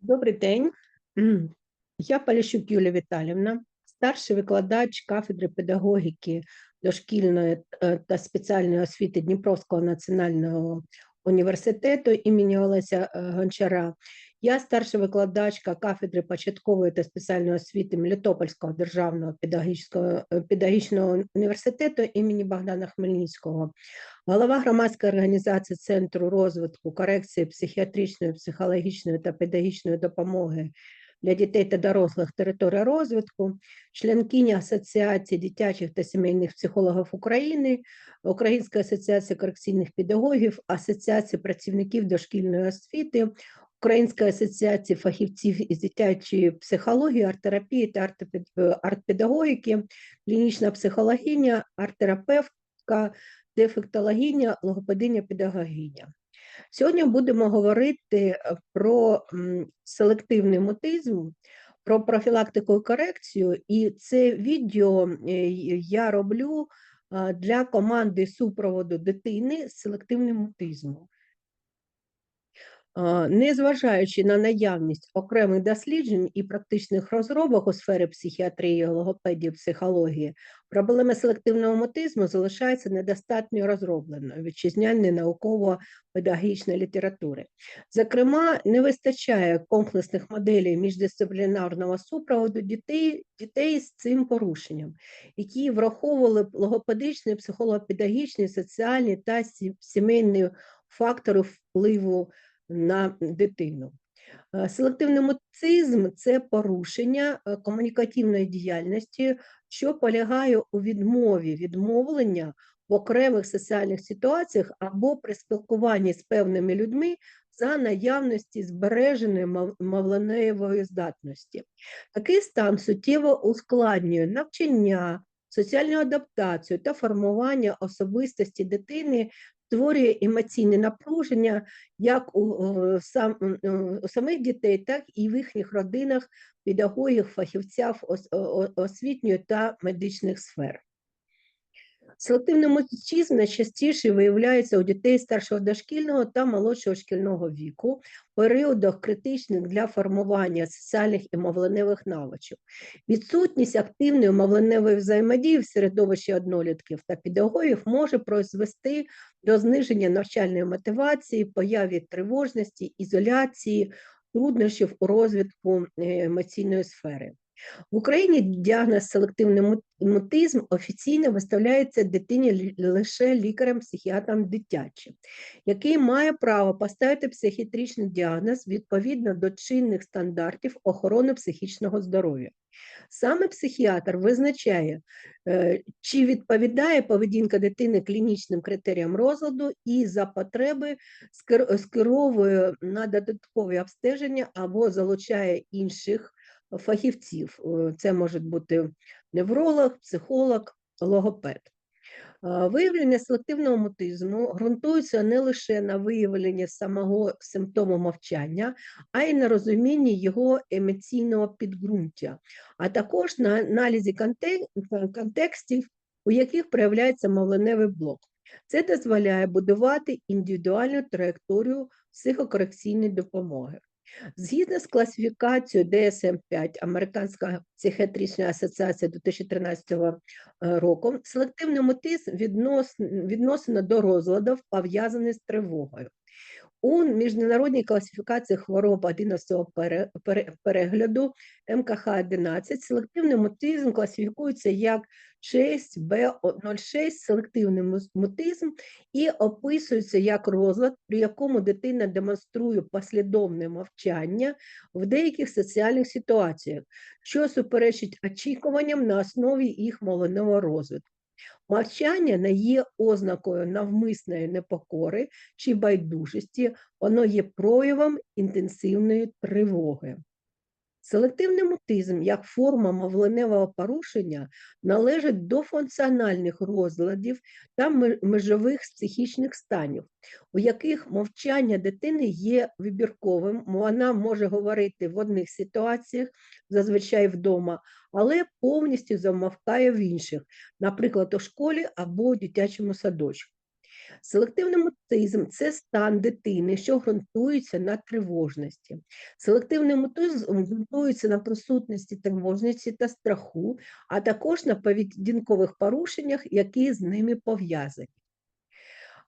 Добрий день. Я Поліщук Юлія Віталівна, старший викладач кафедри педагогіки дошкільної е, та спеціальної освіти Дніпровського національного університету імені Олеся е, Гончара. Я старша викладачка кафедри початкової та спеціальної освіти Мелітопольського державного педагогічного, е, педагогічного університету імені Богдана Хмельницького голова громадської організації Центру розвитку, корекції психіатричної, психологічної та педагогічної допомоги для дітей та дорослих територія розвитку, членкиня Асоціації дитячих та сімейних психологів України, Українська асоціація корекційних педагогів, Асоціація працівників дошкільної освіти, Українська асоціація фахівців із дитячої психології, арт-терапії та артпедагогіки, клінічна психологиня, арт-терапевтка, дефектологиня, логопединя, педагогиня. Сьогодні будемо говорити е, про селективний мутизм, про профілактику і корекцію, і це відео е, я роблю для команди супроводу дитини з селективним мутизмом. Незважаючи на наявність окремих досліджень і практичних розробок у сфері психіатрії, логопедії, психології, проблема селективного мутизму залишається недостатньо розробленою вітчизняною науково-педагогічної літератури. Зокрема, не вистачає комплексних моделей міждисциплінарного супроводу дітей, дітей з цим порушенням, які враховували логопедичні, психолого-педагогічні, соціальні та сімейні фактори впливу на дитину. Е, Селективний мутизм – це порушення е, комунікативної діяльності, що полягає у відмові відмовлення в окремих соціальних ситуаціях або при спілкуванні з певними людьми за наявності збереженої мовленевої здатності. Такий стан суттєво ускладнює навчання, соціальну адаптацію та формування особистості дитини, створює емоційне напруження як у, е, сам, е, у самих дітей, так і в їхніх родинах, педагогів, фахівців освітньої та медичних сфер. Селективний мутизм найчастіше виявляється у дітей старшого дошкільного та молодшого шкільного віку, періодах критичних для формування соціальних і мовленевих навичок. Відсутність активної мовленевої взаємодії в середовищі однолітків та педагогів може призвести до зниження навчальної мотивації, появі тривожності, ізоляції, труднощів у розвитку е, емоційної сфери. В Україні діагноз селективний му- мутизм офіційно виставляється дитині лише лікарем-психіатром дитячим, який має право поставити психіатричний діагноз відповідно до чинних стандартів охорони психічного здоров'я. Саме психіатр визначає, е, чи відповідає поведінка дитини клінічним критеріям розладу і за потреби скер- скеровує на додаткові обстеження або залучає інших фахівців. Е, Це може бути невролог, психолог, логопед. Виявлення селективного мутизму ґрунтується не лише на виявленні самого симптому мовчання, а й на розумінні його емоційного підґрунтя, а також на аналізі контекстів, у яких проявляється мовленевий блок. Це дозволяє будувати індивідуальну траєкторію психокорекційної допомоги. Згідно з класифікацією DSM-5 Американська психіатрична асоціація 2013 е, року, селективний мутизм віднос, відносено до розладів, пов'язаних з тривогою. У міжнародній класифікації хвороб 11 пере- пере- перегляду МКХ-11 селективний мутизм класифікується як 6Б06 селективний мус- мутизм і описується як розлад, при якому дитина демонструє послідовне мовчання в деяких соціальних ситуаціях, що суперечить очікуванням на основі їх мовленого розвитку. Мовчання не є ознакою навмисної непокори чи байдужості, воно є проявом інтенсивної тривоги. Селективний мутизм як форма мовленевого порушення належить до функціональних розладів та межових психічних станів, у яких мовчання дитини є вибірковим, вона може говорити в одних ситуаціях, зазвичай вдома, але повністю замовкає в інших, наприклад, у школі або у дитячому садочку. Селективний мутизм – це стан дитини, що ґрунтується на тривожності. Селективний мутизм ґрунтується на присутності тривожності та страху, а також на поведінкових порушеннях, які з ними пов'язані.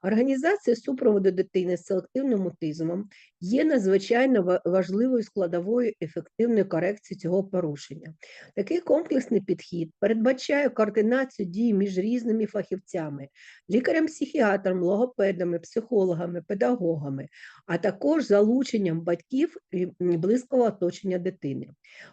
Організація супроводу дитини з селективним мутизмом є надзвичайно важливою складовою ефективної корекції цього порушення. Такий комплексний підхід передбачає координацію дій між різними фахівцями, лікарем-психіатром, логопедами, психологами, педагогами, а також залученням батьків і близького оточення дитини.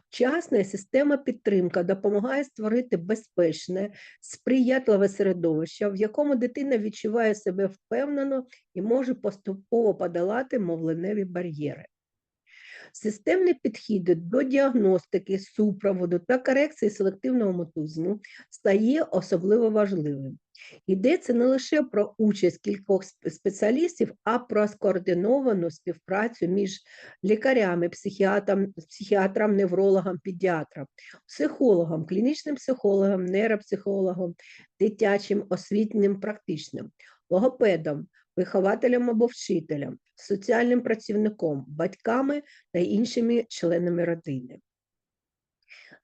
Вчасна система підтримка допомагає створити безпечне, сприятливе середовище, в якому дитина відчуває себе впевнено і може поступово подолати мовленеві бар'єри. Системні підходи до діагностики, супроводу та корекції селективного мутизму стає особливо важливим. Йдеться не лише про участь кількох спеціалістів, а про скоординовану співпрацю між лікарями, психіатром, психіатром, неврологом, педіатром, психологом, клінічним психологом, нейропсихологом, дитячим освітнім практичним, логопедом, вихователем або вчителем, соціальним працівником, батьками та іншими членами родини.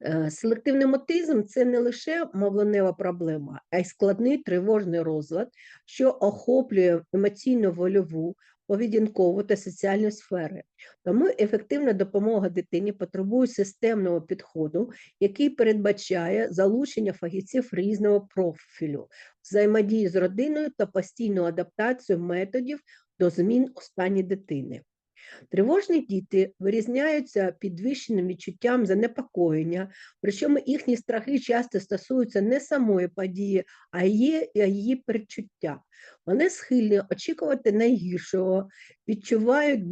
Е, Селективний мотизм це не лише мовленева проблема, а й складний тривожний розлад, що охоплює емоційно-вольову, поведінкову та соціальну сфери. Тому ефективна допомога дитині потребує системного підходу, який передбачає залучення фахівців різного профілю, взаємодії з родиною та постійну адаптацію методів до змін у стані дитини. Тривожні діти вирізняються підвищеним відчуттям занепокоєння, причому їхні страхи часто стосуються не самої події, а її, а її передчуття. Вони схильні очікувати найгіршого, відчувають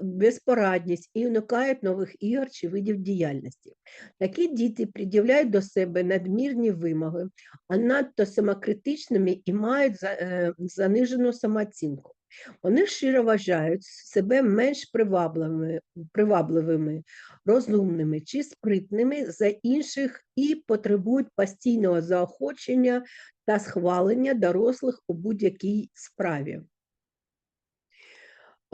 безпорадність і уникають нових ігор чи видів діяльності. Такі діти пред'являють до себе надмірні вимоги, а надто самокритичними і мають е, занижену самооцінку. Вони щиро вважають себе менш привабливими, привабливими, розумними чи спритними за інших і потребують постійного заохочення та схвалення дорослих у будь-якій справі.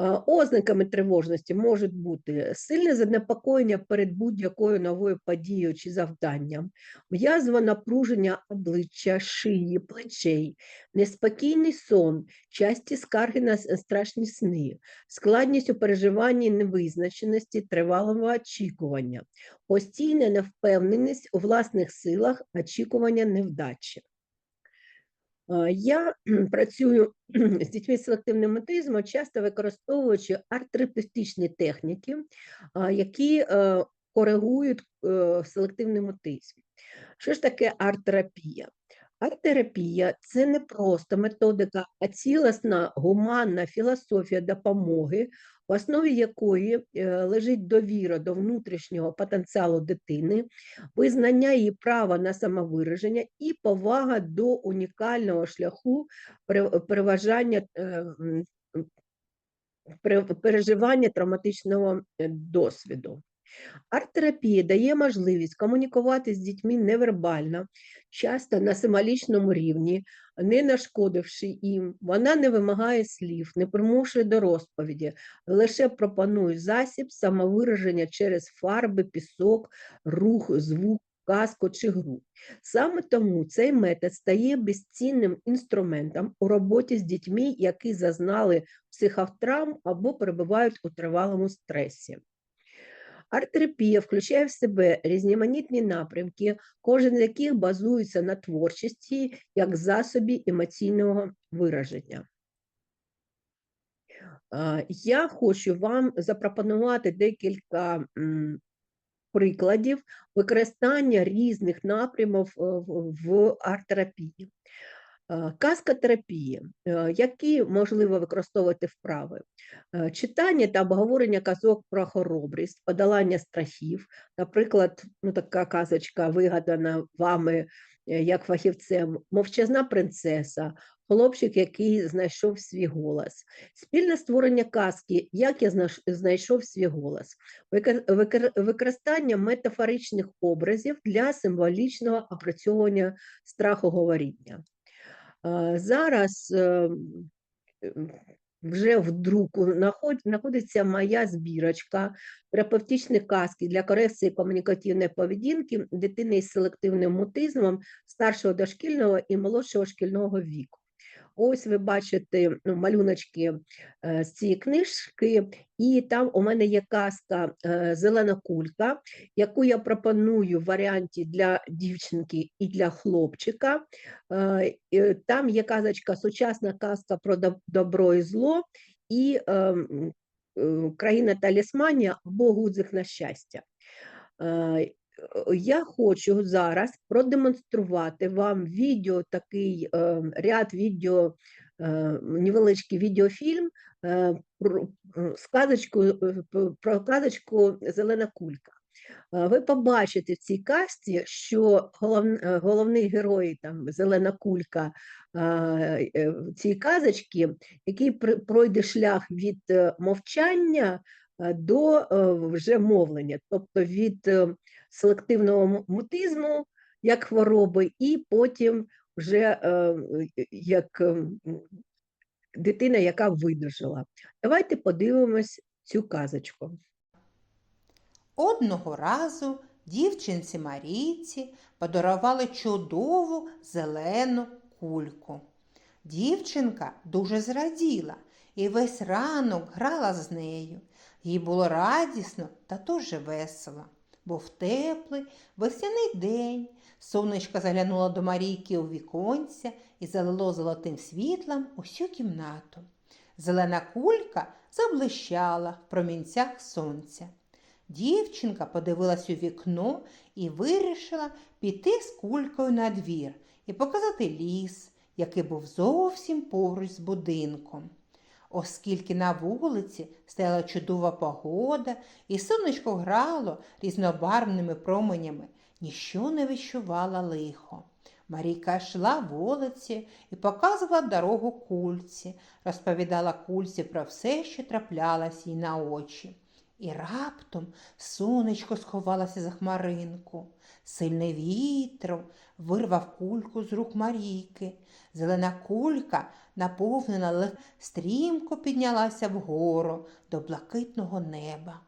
Е, Ознаками тривожності можуть бути сильне занепокоєння перед будь-якою новою подією чи завданням, м'язове напруження обличчя, шиї, плечей, неспокійний сон, часті скарги на страшні сни, складність у переживанні невизначеності, тривалого очікування, постійна невпевненість у власних силах, очікування невдачі. Е, Я працюю з дітьми з селективним аутизмом, часто використовуючи арт-терапевтичні техніки, які е, коригують е, селективний аутизм. Що ж таке арт-терапія? Арт-терапія – це не просто методика, а цілісна гуманна філософія допомоги, в основі якої е, лежить довіра до внутрішнього потенціалу дитини, визнання її права на самовираження і повага до унікального шляху пере- переважання е, переживання травматичного е, досвіду. Арт-терапія дає можливість комунікувати з дітьми невербально, часто на символічному рівні, не нашкодивши їм. Вона не вимагає слів, не примушує до розповіді, лише пропонує засіб самовираження через фарби, пісок, рух, звук, казку чи гру. Саме тому цей метод стає безцінним інструментом у роботі з дітьми, які зазнали психотравм або перебувають у тривалому стресі. Арт-терапія включає в себе різноманітні напрямки, кожен з яких базується на творчості як засобі емоційного вираження. Я хочу вам запропонувати декілька прикладів використання різних напрямів е, в- в арт-терапії. Е, Казкотерапія, е, які можливо використовувати вправи, Е, читання та обговорення казок про хоробрість, подолання страхів, наприклад, ну, така казочка вигадана вами як фахівцем, мовчазна принцеса, хлопчик, який знайшов свій голос, спільне створення казки, як я знайшов свій голос, Викор- викор- використання метафоричних образів для символічного опрацьовування страхоговоріння. Зараз е, ем, вже в друку наход- знаходиться моя збірочка терапевтичні казки для корекції комунікативної поведінки дитини із селективним мутизмом старшого дошкільного і молодшого шкільного віку. Ось ви бачите ну, малюночки е, з цієї книжки, і там у мене є казка е, Зелена кулька, яку я пропоную в варіанті для дівчинки і для хлопчика. Е, Там є казочка, сучасна казка про добро і зло, і країна талісманія або гудзик на щастя. Е, Я хочу зараз продемонструвати вам відео, такий е, ряд відео, е, невеличкий відеофільм е, про, з казочкою, е, про казочку Зелена кулька. Е, Ви побачите в цій казці, що голов, головний герой, там, Зелена кулька цій казочці, який пройде шлях від мовчання до е, вже мовлення, тобто від е, селективного мутизму як хвороби, і потім вже е, е, як е, дитина, яка видужала. Давайте подивимось цю казочку. Одного разу дівчинці Марійці подарували чудову зелену кульку. Дівчинка дуже зраділа і весь ранок грала з нею. Їй було радісно та дуже весело. Був теплий весняний день. Сонечко заглянуло до Марійки у віконця і залило золотим світлом усю кімнату. Зелена кулька заблищала в промінцях сонця. Дівчинка подивилась у вікно і вирішила піти з кулькою на двір і показати ліс, який був зовсім поруч з будинком. Оскільки на вулиці стояла чудова погода, і сонечко грало різнобарвними променями, ніщо не відчувала лихо. Марійка йшла вулиці і показувала дорогу кульці, розповідала кульці про все, що траплялось їй на очі. І раптом сонечко сховалося за хмаринку. Сильний вітром вирвав кульку з рук Марійки. Зелена кулька, наповнена лег, стрімко піднялася вгору до блакитного неба.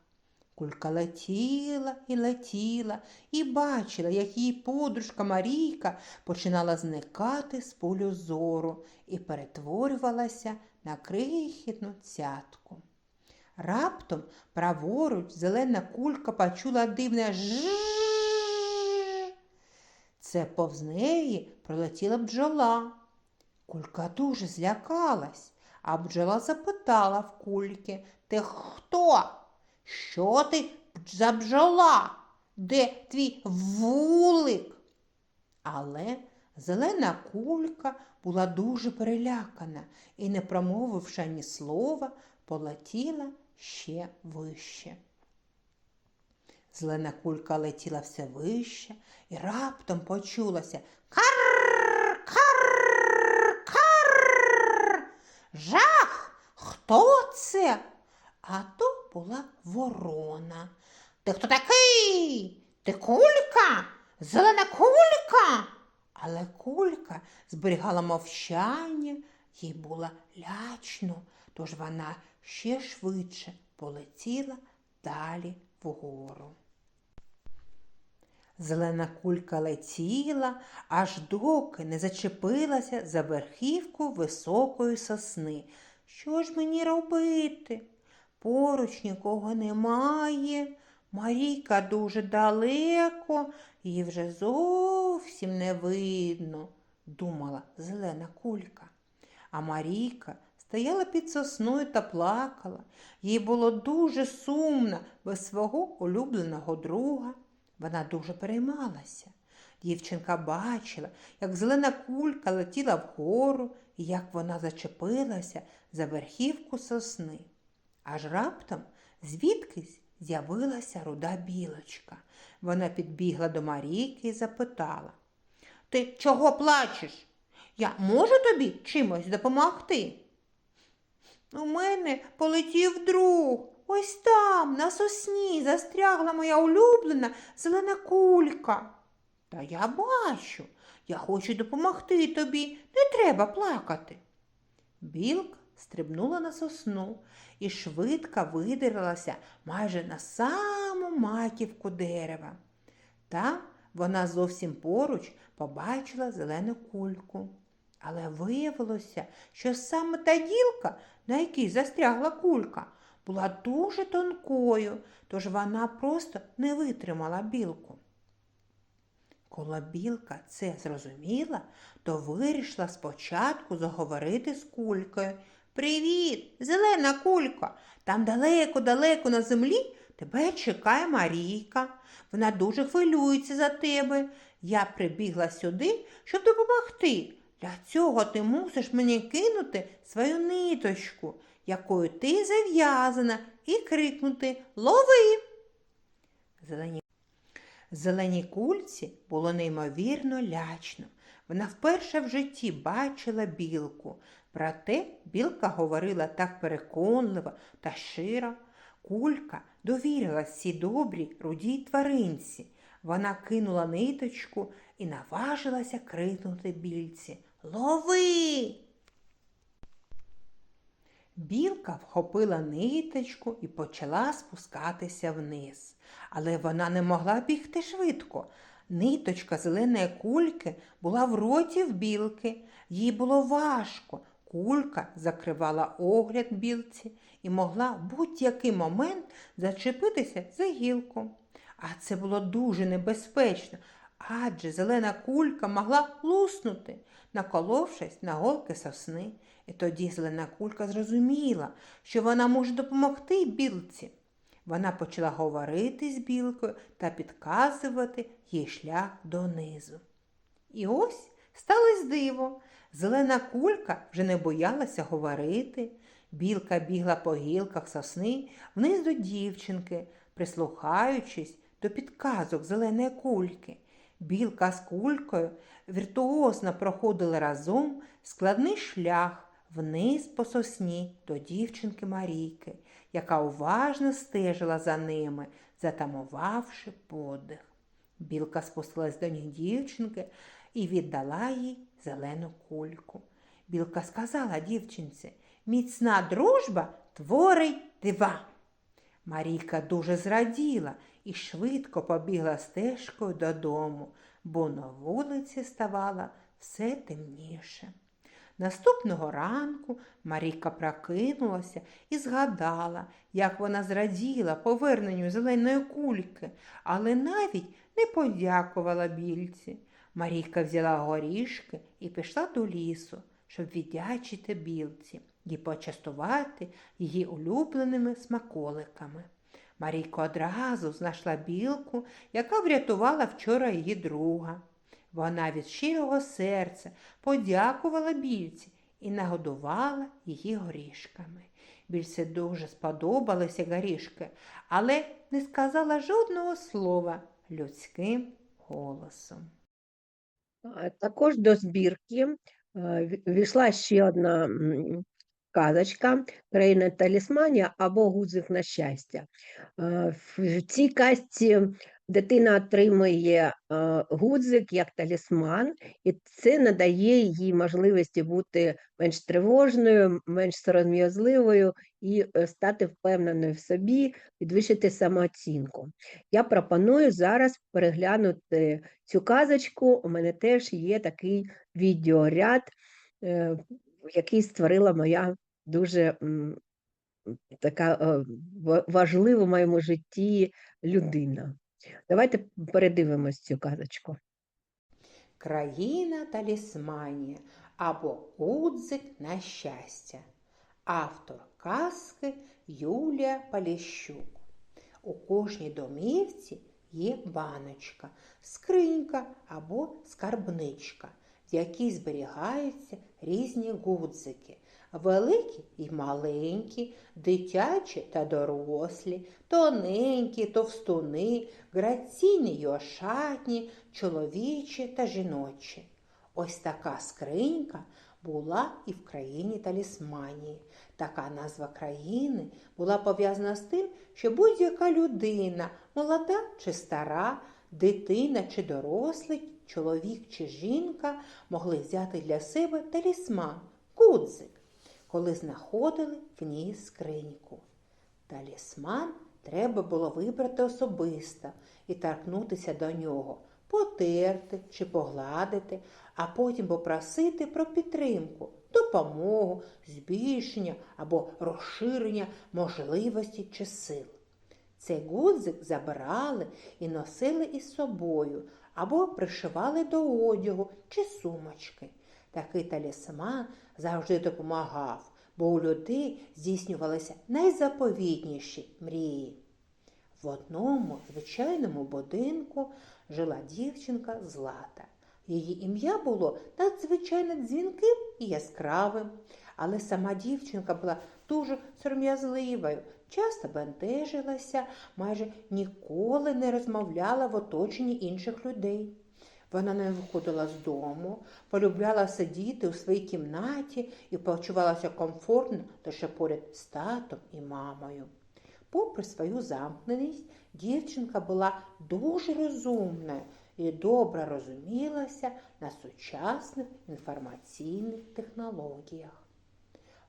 Кулька летіла і летіла і бачила, як її подружка Марійка починала зникати з полю зору і перетворювалася на крихітну цятку. Раптом праворуч зелена кулька почула дивне ж. Це повз неї пролетіла бджола. Кулька дуже злякалась, а бджола запитала в кульки Ти хто? Що ти за бджола? Де твій вулик? Але зелена кулька була дуже перелякана і, не промовивши ні слова, полетіла ще вище. Зелена кулька летіла все вище і раптом почулося Жах! Хто це? А то була ворона. Ти хто такий? Ти кулька? Зелена кулька? Але кулька зберігала мовчання, їй було лячно, тож вона ще швидше полетіла далі вгору. Зелена кулька летіла, аж доки не зачепилася за верхівку високої сосни. Що ж мені робити? Поруч нікого немає. Марійка дуже далеко, її вже зовсім не видно, думала зелена кулька. А Марійка стояла під сосною та плакала. Їй було дуже сумно без свого улюбленого друга. Вона дуже переймалася. Дівчинка бачила, як зелена кулька летіла вгору і як вона зачепилася за верхівку сосни. Аж раптом звідкись з'явилася руда білочка. Вона підбігла до Марійки і запитала Ти чого плачеш? Я можу тобі чимось допомогти? У мене полетів друг. Ось там, на сосні, застрягла моя улюблена зелена кулька. Та я бачу, я хочу допомогти тобі, не треба плакати. Білка стрибнула на сосну і швидко видерлася майже на саму маківку дерева. Там вона зовсім поруч побачила зелену кульку. Але виявилося, що саме та гілка, на якій застрягла кулька, була дуже тонкою, тож вона просто не витримала білку. Коли білка це зрозуміла, то вирішила спочатку заговорити з кулькою. Привіт, зелена кулька. Там далеко-далеко на землі тебе чекає Марійка. Вона дуже хвилюється за тебе. Я прибігла сюди, щоб допомогти. Для цього ти мусиш мені кинути свою ниточку, якою ти зав'язана, і крикнути Лови. Зелені Зеленій кульці було неймовірно лячно. Вона вперше в житті бачила білку. Проте білка говорила так переконливо та щиро. Кулька довірилась цій добрій рудій тваринці. Вона кинула ниточку і наважилася крикнути більці Лови! Білка вхопила ниточку і почала спускатися вниз. Але вона не могла бігти швидко. Ниточка зеленої кульки була в роті в білки. Їй було важко. Кулька закривала огляд білці і могла в будь-який момент зачепитися за гілку. А це було дуже небезпечно, адже зелена кулька могла луснути, наколовшись на голки сосни. І тоді зелена кулька зрозуміла, що вона може допомогти білці. Вона почала говорити з білкою та підказувати їй шлях донизу. І ось сталося диво. Зелена кулька вже не боялася говорити. Білка бігла по гілках сосни вниз до дівчинки, прислухаючись до підказок зеленої кульки. Білка з кулькою віртуозно проходили разом складний шлях вниз по сосні до дівчинки Марійки, яка уважно стежила за ними, затамувавши подих. Білка спустилась до ніг дівчинки і віддала їй зелену кульку. Білка сказала дівчинці, міцна дружба творить дива. Марійка дуже зраділа і швидко побігла стежкою додому, бо на вулиці ставало все темніше. Наступного ранку Марійка прокинулася і згадала, як вона зраділа поверненню зеленої кульки, але навіть не подякувала більці. Марійка взяла горішки і пішла до лісу, щоб віддячити білці і почастувати її улюбленими смаколиками. Марійка одразу знайшла білку, яка врятувала вчора її друга. Вона від щирого серця подякувала більці і нагодувала її горішками. Більці дуже сподобалися горішки, але не сказала жодного слова людським голосом. Також до збірки е, війшла ще одна казочка «Країна талісманія» або «Гудзик на щастя». Е, В цій казці дитина отримує е, гудзик як талісман, і це надає їй можливості бути менш тривожною, менш сором'язливою і е, стати впевненою в собі, підвищити самооцінку. Я пропоную зараз переглянути цю казочку. У мене теж є такий відеоряд, е, який створила моя дуже така важлива в моєму житті людина. Давайте передивимось цю казочку. Країна талісманія або Гудзик на щастя. Автор казки Юлія Поліщук. У кожній домівці є баночка, скринька або скарбничка, в якій зберігаються різні гудзики. Великі і маленькі, дитячі та дорослі, тоненькі, товстуни, граційні й ошатні, чоловічі та жіночі. Ось така скринька була і в країні талісманії. Така назва країни була пов'язана з тим, що будь-яка людина, молода чи стара, дитина чи дорослий, чоловік чи жінка могли взяти для себе талісман, гудзик. Коли знаходили в ній скриньку. Талісман треба було вибрати особисто і торкнутися до нього, потерти чи погладити, а потім попросити про підтримку, допомогу, збільшення або розширення можливості чи сил. Цей гудзик забирали і носили із собою або пришивали до одягу чи сумочки. Такий талісман завжди допомагав, бо у людей здійснювалися найзаповітніші мрії. В одному звичайному будинку жила дівчинка Злата. Її ім'я було надзвичайно дзвінким і яскравим, але сама дівчинка була дуже сором'язливою, часто бентежилася, майже ніколи не розмовляла в оточенні інших людей. Вона не виходила з дому, полюбляла сидіти у своїй кімнаті і почувалася комфортно лише поряд з татом і мамою. Попри свою замкненість, дівчинка була дуже розумною і добре розумілася на сучасних інформаційних технологіях.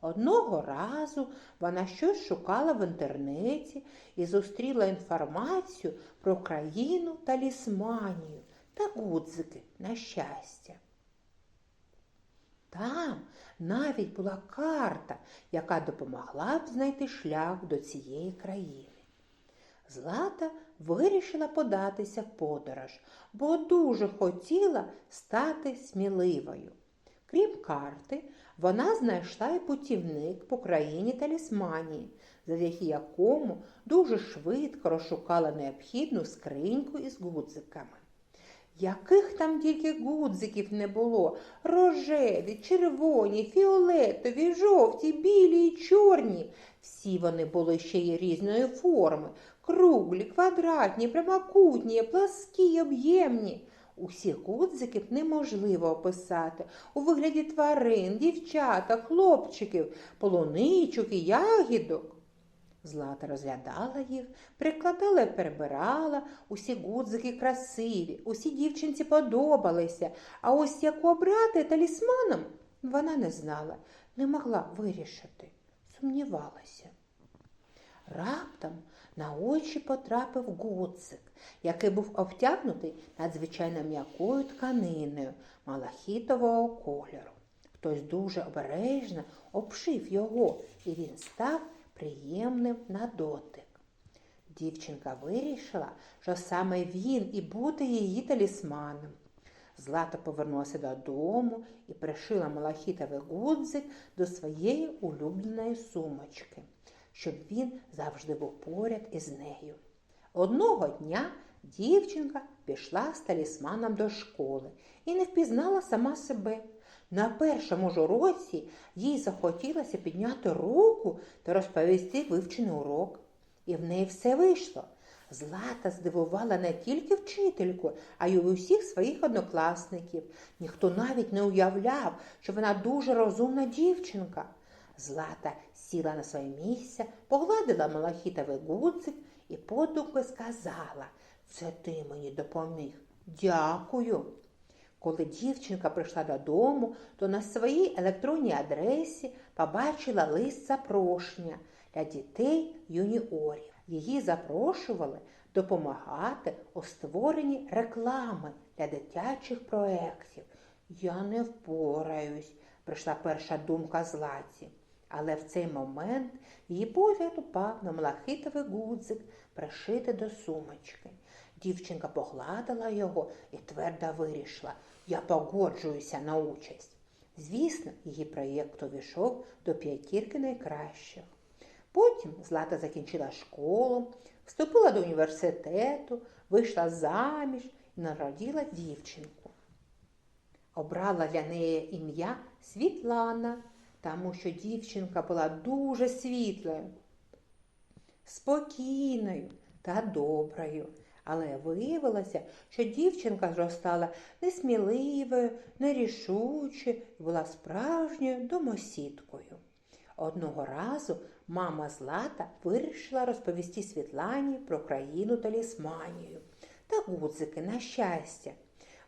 Одного разу вона щось шукала в інтернеті і зустріла інформацію про країну талісманію та гудзики на щастя. Там навіть була карта, яка допомогла б знайти шлях до цієї країни. Злата вирішила податися в подорож, бо дуже хотіла стати сміливою. Крім карти, вона знайшла і путівник по країні талісманії, завдяки якому дуже швидко розшукала необхідну скриньку із гудзиками. Яких там тільки гудзиків не було рожеві, червоні, фіолетові, жовті, білі і чорні. Всі вони були ще й різної форми круглі, квадратні, прямокутні, пласкі, об'ємні. Усіх гудзиків неможливо описати у вигляді тварин, дівчата, хлопчиків, полуничок і ягідок. Злата розглядала їх, прикладала і перебирала, усі гудзики красиві, усі дівчинці подобалися, а ось яку обрати талісманом вона не знала, не могла вирішити, сумнівалася. Раптом на очі потрапив гудзик, який був обтягнутий надзвичайно м'якою тканиною малахітового кольору. Хтось дуже обережно обшив його, і він став приємним на дотик. Дівчинка вирішила, що саме він і буде її талісманом. Злата повернулася додому і пришила малахітовий гудзик до своєї улюбленої сумочки, щоб він завжди був поряд із нею. Одного дня дівчинка пішла з талісманом до школи і не впізнала сама себе. На першому ж уроці їй захотілося підняти руку та розповісти вивчений урок. І в неї все вийшло. Злата здивувала не тільки вчительку, а й усіх своїх однокласників. Ніхто навіть не уявляв, що вона дуже розумна дівчинка. Злата сіла на своє місце, погладила малахітовий гудзик і подумки сказала Це ти мені допоміг. Дякую. Коли дівчинка прийшла додому, то на своїй електронній адресі побачила лист запрошення для дітей юніорів. Її запрошували допомагати у створенні реклами для дитячих проєктів. Я не впораюсь, прийшла перша думка Златі. Але в цей момент її погляд упав на малахитовий гудзик, пришитий до сумочки. Дівчинка погладила його і твердо вирішила, я погоджуюся на участь. Звісно, її проєкт увійшов до п'ятірки найкращих. Потім Злата закінчила школу, вступила до університету, вийшла заміж і народила дівчинку. Обрала для неї ім'я Світлана, тому що дівчинка була дуже світлою, спокійною та доброю. Але виявилося, що дівчинка зростала несміливою, нерішучою і була справжньою домосідкою. Одного разу мама Злата вирішила розповісти Світлані про країну талісманію та гудзики на щастя.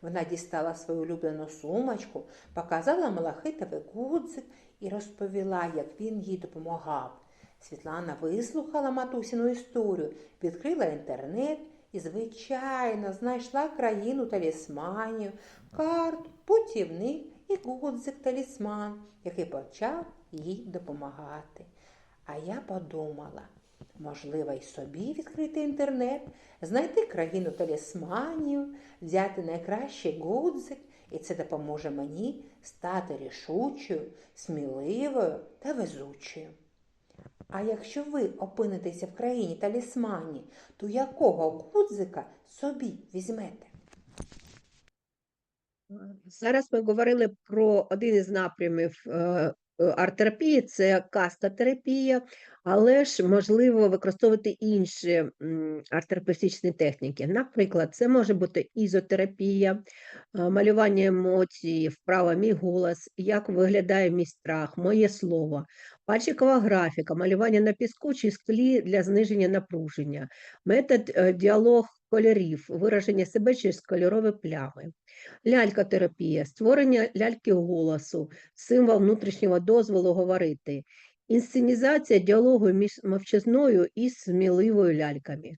Вона дістала свою улюблену сумочку, показала малахитовий гудзик і розповіла, як він їй допомагав. Світлана вислухала матусину історію, відкрила інтернет і, звичайно, знайшла країну талісманів, карту, путівник і гудзик талісман, який почав їй допомагати. А я подумала, можливо, й собі відкрити інтернет, знайти країну талісманів, взяти найкращий гудзик, і це допоможе мені стати рішучою, сміливою та везучою. А якщо ви опинитеся в країні талісманів, то якого гудзика собі візьмете? Зараз ми говорили про один із напрямів е, е, арт-терапії – це каскотерапія, але ж можливо використовувати інші арт-терапевтичні техніки. Наприклад, це може бути ізотерапія, е, малювання емоцій, вправа мій голос, як виглядає мій страх, моє слово, пальчикова графіка, малювання на піску чи склі для зниження напруження, метод е, діалог кольорів, вираження себе через кольорові плями. Лялькотерапія, створення ляльки голосу, символ внутрішнього дозволу говорити, інсценізація діалогу між мовчазною і сміливою ляльками,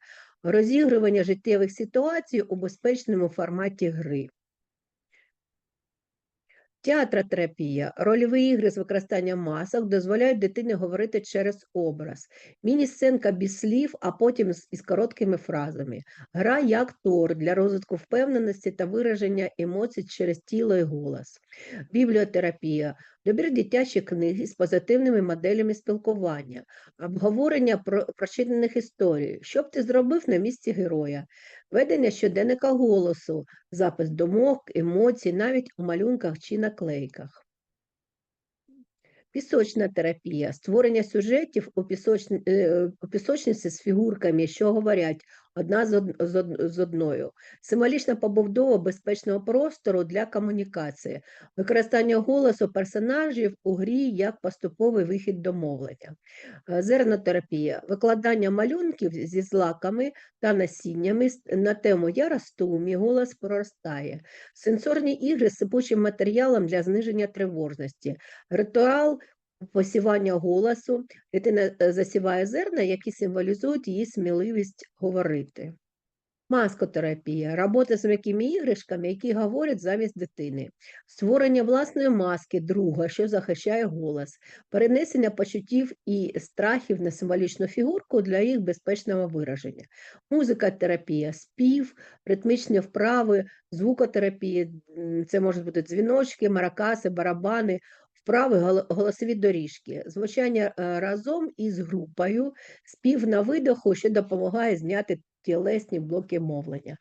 розігрування життєвих ситуацій у безпечному форматі гри. Театротерапія, рольові ігри з використанням масок дозволяють дитині говорити через образ. Міні-сценка без слів, а потім із короткими фразами. Гра як тор для розвитку впевненості та вираження емоцій через тіло і голос. Бібліотерапія, добір дитячих книги з позитивними моделями спілкування, обговорення про прочитаних історій, що б ти зробив на місці героя, ведення щоденника голосу, запис думок, емоцій, навіть у малюнках чи наклейках. Пісочна терапія, створення сюжетів у, е, у пісочниці з фігурками, що говорять одна з, од, з, од, з одною. Символічна побудова безпечного простору для комунікації, використання голосу персонажів у грі як поступовий вихід до мовлення. Е, Зернотерапія, викладання малюнків зі злаками та насіннями на тему Я росту, мій голос проростає. Сенсорні ігри з сипучим матеріалом для зниження тривожності. Ритуал посівання голосу. Дитина е, засіває зерна, які символізують її сміливість говорити. Маскотерапія. Робота з м'якими іграшками, які говорять замість дитини, створення власної маски друга, що захищає голос, перенесення почуттів і страхів на символічну фігурку для їх безпечного вираження, музикотерапія, спів, ритмічні вправи, звукотерапія, це можуть бути дзвіночки, маракаси, барабани, вправи голосові доріжки, звучання е, разом із групою, спів на видоху, що допомагає зняти тілесні блоки мовлення.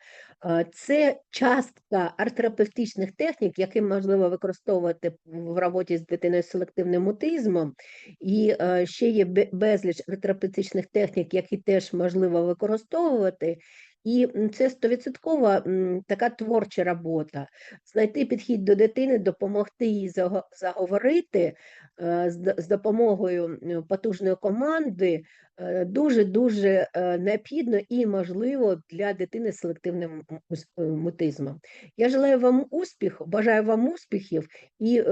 Е, Це частка арт-терапевтичних технік, які можливо використовувати в роботі з дитиною з селективним аутизмом, і е, ще є безліч арт-терапевтичних технік, які теж можливо використовувати. І це стовідсоткова така творча робота. Знайти підхід до дитини, допомогти їй заговорити е, з допомогою потужної команди е, дуже-дуже е, необхідно і можливо для дитини з селективним мутизмом. Я желаю вам успіху, бажаю вам успіхів і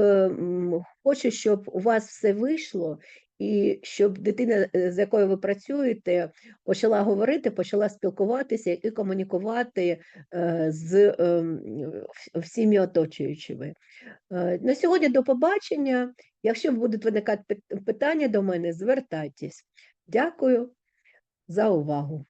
хочу, щоб у вас все вийшло, і щоб дитина, е, з якою ви працюєте, почала говорити, почала спілкуватися і комунікувати е, з ем, всіми оточуючими. Е, На сьогодні до побачення. Якщо будуть виникати питання до мене, звертайтесь. Дякую за увагу.